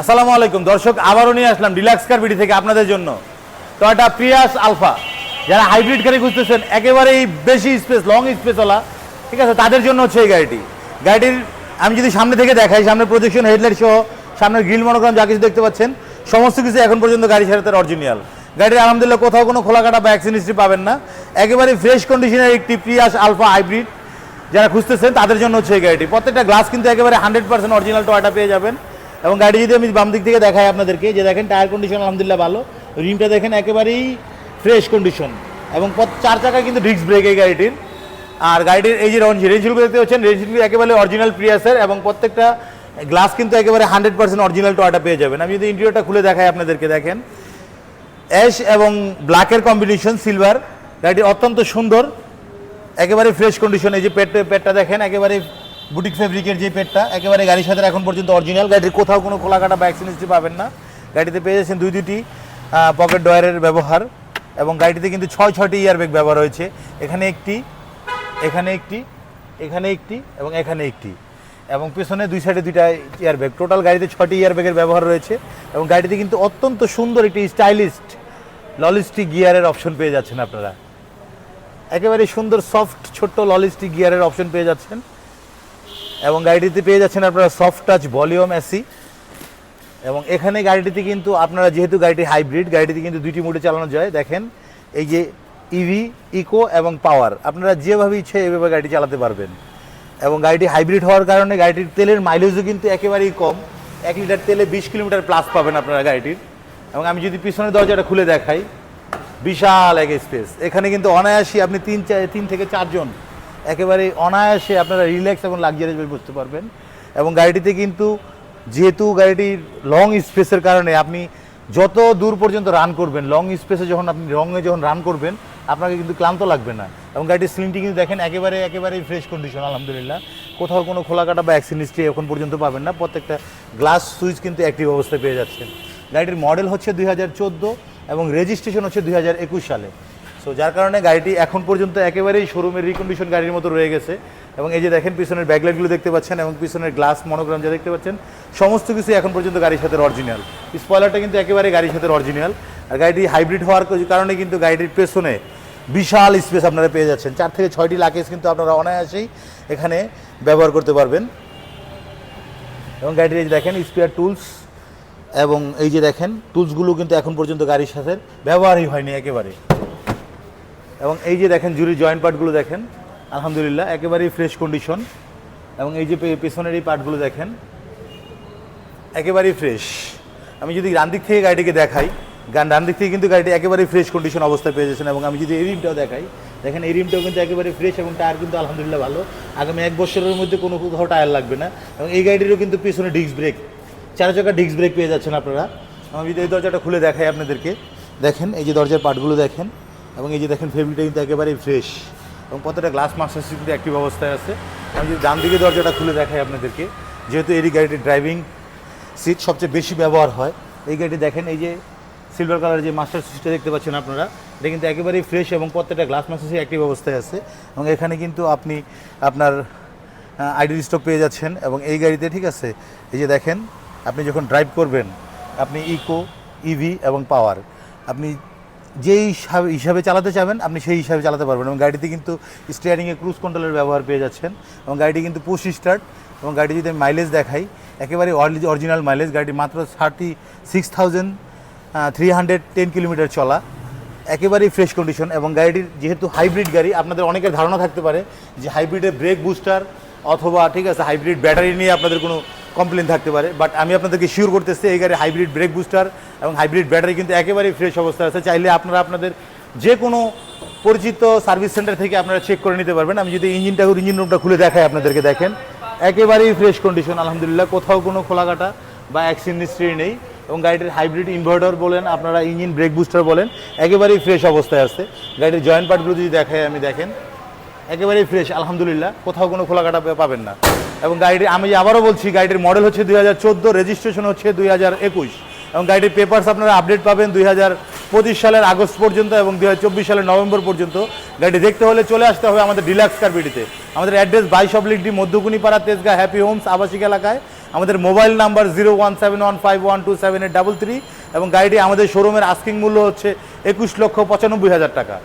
আসসালামু আলাইকুম। দর্শক, আবারও নিয়ে আসলাম ডিলাক্স কার বিডি থেকে আপনাদের জন্য। টয়টা প্রিয়াস আলফা যারা হাইব্রিড গাড়ি খুঁজতেছেন, একেবারেই বেশি স্পেস লং স্পেসওয়ালা ঠিক আছে, তাদের জন্য হচ্ছে এই গাড়িটি। গাড়িটির, আমি যদি সামনে থেকে দেখাই, সামনে প্রজেকশন হেডলাইট সহ সামনের গ্রিল মনোগ্রাম যা কিছু দেখতে পাচ্ছেন, সমস্ত কিছু এখন পর্যন্ত গাড়ি সাথে তার অরিজিনাল গাড়ির আলহামদুলিল্লাহ কোথাও কোনো খোলা কাটা বা অ্যাক্সিডেন্ট পাবেন না। একেবারে ফ্রেশ কন্ডিশনের একটি প্রিয়াস আলফা হাইব্রিড যারা খুঁজতেছেন, তাদের জন্য হচ্ছে এই গাড়িটি। প্রত্যেকটা গ্লাস কিন্তু একেবারে হান্ড্রেড পার্সেন্ট অরিজিনাল টয়টা পেয়ে যাবেন। এবং গাড়ি যদি আমি বাম দিক থেকে দেখাই আপনাদেরকে, যে দেখেন টায়ার কন্ডিশন আলহামদুলিল্লাহ ভালো, রিমটা দেখেন একেবারেই ফ্রেশ কন্ডিশন এবং চার চাকায় কিন্তু ডিস্ক ব্রেক এই গাড়িটির। আর গাড়িটির এই যে রেঞ্জগুলো দেখতে পাচ্ছেন রেঞ্জগুলো একেবারে অরিজিনাল প্রিয়াসের এবং প্রত্যেকটা গ্লাস কিন্তু একেবারে হান্ড্রেড পার্সেন্ট অরিজিনাল টয়টা পেয়ে যাবেন। আমি যদি ইন্টেরিয়রটা খুলে দেখাই আপনাদেরকে, দেখেন। অ্যাশ এবং ব্ল্যাকের কম্বিনেশন সিলভার গাড়িটি অত্যন্ত সুন্দর, একেবারে ফ্রেশ কন্ডিশন এই যে পেট পেটটা দেখেন, একেবারে বুটিক ফেব্রিকের যে পেটটা, একেবারে গাড়ির সাথে এখন পর্যন্ত অরিজিনাল গাড়ির কোথাও কোনো খোলা কাটা বা অ্যাক্সিডেন্ট পাবেন না। গাড়িতে পেয়ে যাচ্ছেন দুই দুটি পকেট ডয়ারের ব্যবহার এবং গাড়িতে কিন্তু ছয় ছয়টি ইয়ার ব্যাগ ব্যবহার হয়েছে। এখানে একটি এখানে একটি এখানে একটি এবং এখানে একটি। এবং পেছনে দুই সাইডে দুইটা ইয়ার ব্যাগ টোটাল গাড়িতে ছয়টি ইয়ার ব্যাগের ব্যবহার রয়েছে এবং গাড়িতে কিন্তু অত্যন্ত সুন্দর একটি স্টাইলিস্ট ললিস্টিক গিয়ারের অপশন পেয়ে যাচ্ছেন আপনারা। একেবারে সুন্দর সফট ছোট্ট ললিস্টিক গিয়ারের অপশন পেয়ে যাচ্ছেন। এবং গাড়িটিতে পেয়ে যাচ্ছেন আপনারা সফট টাচ ভলিউম এসি এবং এখানে গাড়িটিতে কিন্তু আপনারা যেহেতু গাড়িটি হাইব্রিড গাড়িটিতে কিন্তু দুইটি মোডে চালানো যায়। দেখেন, এই যে ইভি ইকো এবং পাওয়ার আপনারা যেভাবে ইচ্ছে এভাবে গাড়িটি চালাতে পারবেন। এবং গাড়িটি হাইব্রিড হওয়ার কারণে গাড়িটির তেলের মাইলেজও কিন্তু একেবারেই কম। এক লিটার তেলে বিশ কিলোমিটার প্লাস পাবেন আপনারা গাড়িটির। এবং আমি যদি পিছনের দরজাটা খুলে দেখাই, বিশাল এক স্পেস এখানে কিন্তু অনায়াসী আপনি তিন তিন থেকে চারজন একেবারে অনায়াসে আপনারা রিল্যাক্স এবং লাক্সারিয়াস বসতে পারবেন। এবং গাড়িটিতে কিন্তু যেহেতু গাড়িটির লং স্পেসের কারণে আপনি যত দূর পর্যন্ত রান করবেন লং স্পেসে যখন আপনি লংয়ে যখন রান করবেন, আপনাকে কিন্তু ক্লান্ত লাগবে না। এবং গাড়িটির স্লিংটি কিন্তু দেখেন একেবারে একেবারে ফ্রেশ কন্ডিশন আলহামদুলিল্লাহ। কোথাও কোনো খোলা কাটা বা অ্যাক্সিডেন্ট হিস্ট্রি এখন পর্যন্ত পাবেন না। প্রত্যেকটা গ্লাস সুইচ কিন্তু অ্যাক্টিভ অবস্থায় পেয়ে যাচ্ছেন। গাড়িটির মডেল হচ্ছে দুই হাজার চৌদ্দ এবং রেজিস্ট্রেশন হচ্ছে দুই হাজার একুশ সালে। সো যার কারণে গাড়িটি এখন পর্যন্ত একেবারেই শোরুমের রিকন্ডিশন গাড়ির মতো রয়ে গেছে। এবং এই যে দেখেন, পিছনের ব্যাকলাইটগুলো দেখতে পাচ্ছেন এবং পিছনের গ্লাস মনোগ্রাম যা দেখতে পাচ্ছেন, সমস্ত কিছু এখন পর্যন্ত গাড়ির সাথে অরিজিনাল স্পয়লারটা কিন্তু একেবারে গাড়ির সাথে অরিজিনাল আর গাড়িটি হাইব্রিড হওয়ার কারণে কিন্তু গাড়িটির পেছনে বিশাল স্পেস আপনারা পেয়ে যাচ্ছেন। চার থেকে ছয়টি লাকেজ কিন্তু আপনারা অনায়াসেই এখানে ব্যবহার করতে পারবেন। এবং যে দেখেন স্পেয়ার টুলস এবং এই যে দেখেন টুলসগুলো কিন্তু এখন পর্যন্ত গাড়ির সাথে ব্যবহারই হয়নি একেবারে। এবং এই যে দেখেন জুরি জয়েন্ট পার্টগুলো দেখেন, আলহামদুলিল্লাহ, একেবারেই ফ্রেশ কন্ডিশন এবং এই যে পেছনের এই পার্টগুলো দেখেন, একেবারেই ফ্রেশ আমি যদি ডান দিক থেকে গাড়িটিকে দেখাই, গান ডান দিক থেকে কিন্তু গাড়িটি একেবারেই ফ্রেশ কন্ডিশন অবস্থায় পেয়ে যাচ্ছেন। এবং আমি যদি এই রিমটাও দেখাই, দেখেন, এই রিমটাও কিন্তু একেবারে ফ্রেশ এবং টায়ার কিন্তু আলহামদুলিল্লাহ ভালো। আগামী এক বছরের মধ্যে কোনো কোথাও টায়ার লাগবে না। এবং এই গাড়িটিরও কিন্তু পিছনে ডিস্ক ব্রেক চার চাকা ডিস্ক ব্রেক পেয়ে যাচ্ছেন আপনারা। আমি যদি এই দরজাটা খুলে দেখাই আপনাদেরকে। দেখেন, এই যে দরজার পার্টগুলো দেখেন এবং এই যে দেখেন ফেব্রিকটা কিন্তু একেবারেই ফ্রেশ এবং প্রত্যেকটা গ্লাস মাস্টার কিন্তু অ্যাক্টিভ অবস্থায় আছে। আমি যদি ডান দিকে দরজাটা খুলে দেখাই আপনাদেরকে, যেহেতু এই গাড়িটির ড্রাইভিং সিট সবচেয়ে বেশি ব্যবহার হয়, এই গাড়িটি দেখেন, এই যে সিলভার কালারের যে মাস্টার সুইচটা দেখতে পাচ্ছেন আপনারা, এটা কিন্তু একেবারেই ফ্রেশ এবং প্রত্যেকটা গ্লাস মাস্টার সুইচ অ্যাক্টিভ অবস্থায় আছে এবং এখানে কিন্তু আপনি আপনার আইডি স্টক পেয়ে যাচ্ছেন এবং এই গাড়িতে, ঠিক আছে, এই যে দেখেন, আপনি যখন ড্রাইভ করবেন, আপনি ইকো ইভি এবং পাওয়ার আপনি যেই হিসাবে চালাতে চাবেন, আপনি সেই হিসাবে চালাতে পারবেন এবং গাড়িতে কিন্তু স্টিয়ারিংয়ে ক্রুজ কন্ট্রোলের ব্যবহার পেয়ে যাচ্ছেন এবং গাড়িটি কিন্তু পুশ স্টার্ট এবং গাড়ি যদি আমি মাইলেজ দেখাই, একেবারে অরিজিনাল মাইলেজ গাড়িটি মাত্র thirty six thousand three hundred ten kilometre চলা, একেবারেই ফ্রেশ কন্ডিশন এবং গাড়িটির যেহেতু হাইব্রিড গাড়ি, আপনাদের অনেকের ধারণা থাকতে পারে যে হাইব্রিডের ব্রেক বুস্টার অথবা ঠিক আছে হাইব্রিড ব্যাটারি নিয়ে আপনাদের কোনো কমপ্লেন থাকতে পারে বাট আমি আপনাদেরকে শিওর করতেছি এই গাড়ি হাইব্রিড ব্রেক বুস্টার এবং হাইব্রিড ব্যাটারি কিন্তু একেবারেই ফ্রেশ অবস্থায় আছে। চাইলে আপনারা আপনাদের যে কোনো পরিচিত সার্ভিস সেন্টার থেকে আপনারা চেক করে নিতে পারবেন। আমি যদি ইঞ্জিনটা ইঞ্জিন রুমটা খুলে দেখাই আপনাদেরকে, দেখেন। একেবারেই ফ্রেশ কন্ডিশন আলহামদুলিল্লাহ। কোথাও কোনো খোলাকাটা বা অ্যাক্সিডেন্ট নেই এবং গাড়িটির হাইব্রিড ইনভার্টার বলেন, আপনারা ইঞ্জিন ব্রেক বুস্টার বলেন, একেবারেই ফ্রেশ অবস্থায় আছে। গাড়ির জয়েন্ট পার্টগুলো যদি দেখাই আমি দেখেন, একেবারেই ফ্রেশ আলহামদুলিল্লাহ। কোথাও কোনো খোলাকাটা পাবেন না। এবং গাড়িটি, আমি আবারও বলছি, গাড়িটির মডেল হচ্ছে দুই হাজার চোদ্দ রেজিস্ট্রেশন হচ্ছে দুই হাজার একুশ। এবং গাড়িটির পেপার্স আপনারা আপডেট পাবেন দুই হাজার পঁচিশ সালের আগস্ট পর্যন্ত এবং দুই হাজার সালের নভেম্বর পর্যন্ত। গাড়ি দেখতে হলে চলে আসতে হবে আমাদের ডিলাক্স কারবিডিতে আমাদের অ্যাড্রেস বাইশ অবলিক ডি মধ্যকুনিপাড়া, তেজগাঁ হ্যাপি হোমস আবাসিক এলাকায়। আমাদের mobile number zero one seven one five one two seven eight double three এবং গাড়িটি আমাদের শোরুমের আস্কিং মূল্য হচ্ছে একুশ লক্ষ পঁচানব্বই হাজার টাকা।